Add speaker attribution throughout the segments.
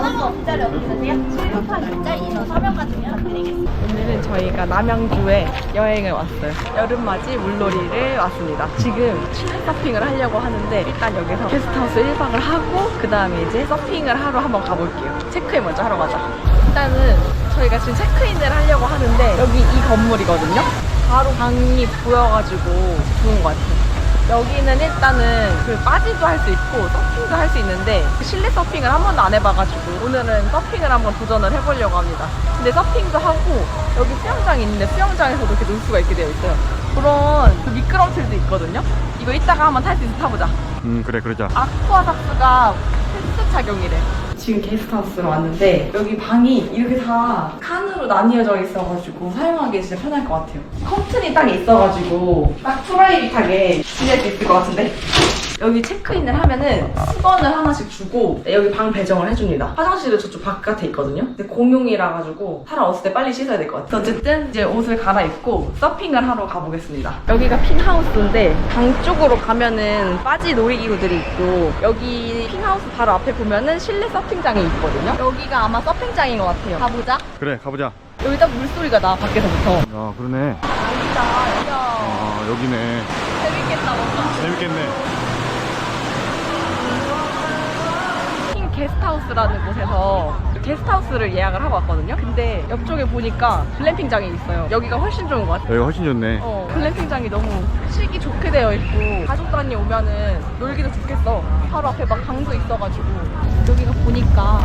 Speaker 1: 전화번호 뒷자리 어떻게 되세요? 768 인원 서명까지 부탁드리겠습니다.
Speaker 2: 오늘은 저희가 남양주에 여행을 왔어요. 여름맞이 물놀이를 왔습니다. 지금 실내 서핑을 하려고 하는데 일단 여기서 게스트하우스 1박을 하고 그 다음에 이제 서핑을 하러 한번 가볼게요. 체크인 먼저 하러 가자. 일단은 저희가 지금 체크인을 하려고 하는데 여기 이 건물이거든요. 바로 방이 보여가지고 좋은 것 같아요. 여기는 일단은 그 바지도 할 수 있고 서핑도 할 수 있는데 그 실내 서핑을 한 번도 안 해봐가지고 오늘은 서핑을 한번 도전을 해보려고 합니다. 근데 서핑도 하고 여기 수영장이 있는데 수영장에서도 이렇게 놀 수가 있게 되어 있어요. 그런 그 미끄럼틀도 있거든요. 이거 이따가 한번 탈 수 있어 타보자.
Speaker 3: 음 그래 그러자
Speaker 2: 아쿠아삭스가 필수 착용이래. 지금 게스트하우스로 왔는데 여기 방이 이렇게 다 칸으로 나뉘어져 있어가지고 사용하기 진짜 편할 것 같아요. 커튼이 딱 있어가지고 딱 프라이빗하게 지낼 수 있을 것 같은데. 여기 체크인을 하면은 수건을 하나씩 주고 여기 방 배정을 해줍니다. 화장실은 저쪽 바깥에 있거든요. 근데 공용이라 가지고 사람 없을 때 빨리 씻어야 될 것 같아요. 어쨌든 이제 옷을 갈아입고 서핑을 하러 가보겠습니다. 여기가 핑하우스인데 방 쪽으로 가면은 바지 놀이기구들이 있고 여기 핑하우스 바로 앞에 보면은 실내 서핑장이 있거든요. 여기가 아마 서핑장인 것 같아요. 가보자.
Speaker 3: 그래 가보자
Speaker 2: 여기 딱 물소리가 나 밖에서부터.
Speaker 3: 아 그러네
Speaker 2: 여기다.
Speaker 3: 야아 여기네
Speaker 2: 재밌겠다 뭔가.
Speaker 3: 재밌겠네
Speaker 2: 게스트하우스라는 곳에서 게스트하우스를 예약을 하고 왔거든요. 근데 옆쪽에 보니까 글램핑장이 있어요. 여기가 훨씬 좋은 것 같아요.
Speaker 3: 여기가 훨씬 좋네
Speaker 2: 어, 글램핑장이 너무 쉬기 좋게 되어 있고 가족 단위 오면은 놀기도 좋겠어. 바로 앞에 막 강도 있어가지고 여기가 보니까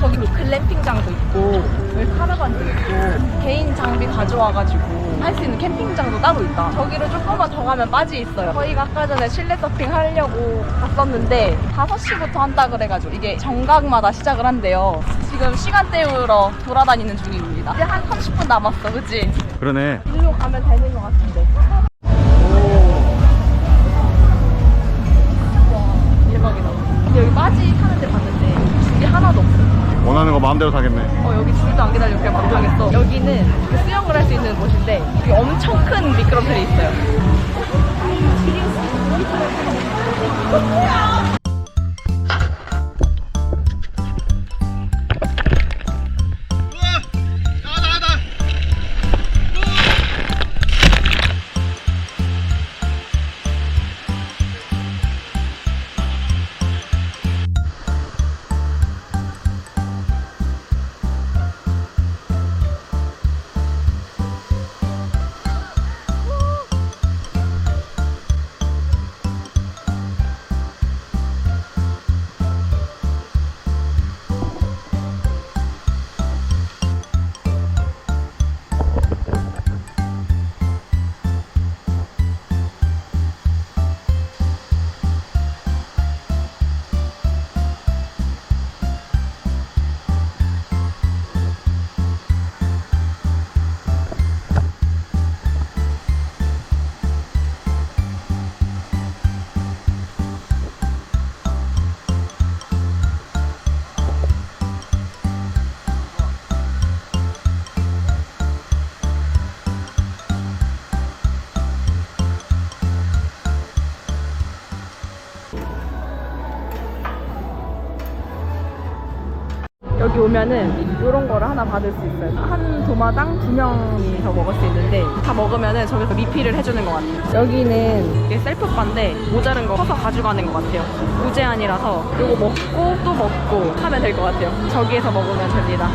Speaker 2: 저기 뭐 글램핑장도 있고 여기 카라반도 있고 개인 장비 가져와가지고 할 수 있는 캠핑장도 따로 있다. 저기를 조금만 더 가면 빠지 있어요. 저희가 아까 전에 실내 서핑 하려고 갔었는데 5시부터 한다 그래가지고 이게 정각마다 시작을 한대요. 지금 시간 때우러 돌아다니는 중입니다. 이제 한 30분 남았어, 그치?
Speaker 3: 그러네
Speaker 2: 일로 가면 되는 것 같은데.
Speaker 3: 원하는 거 마음대로 사겠네
Speaker 2: 어, 여기 줄도 안 기다리고 그냥 막 타겠어. 여기는 그 수영을 할 수 있는 곳인데 여기 엄청 큰 미끄럼틀이 있어요. 여기 오면은 이런 거를 하나 받을 수 있어요. 한 도마당 두 명이서 먹을 수 있는데 다 먹으면은 저기서 리필을 해주는 것 같아요. 여기는 이게 셀프바인데 모자른 거 커서 가져가는 것 같아요. 무제한이라서 이거 먹고 또 먹고 하면 될 것 같아요. 저기에서 먹으면 됩니다.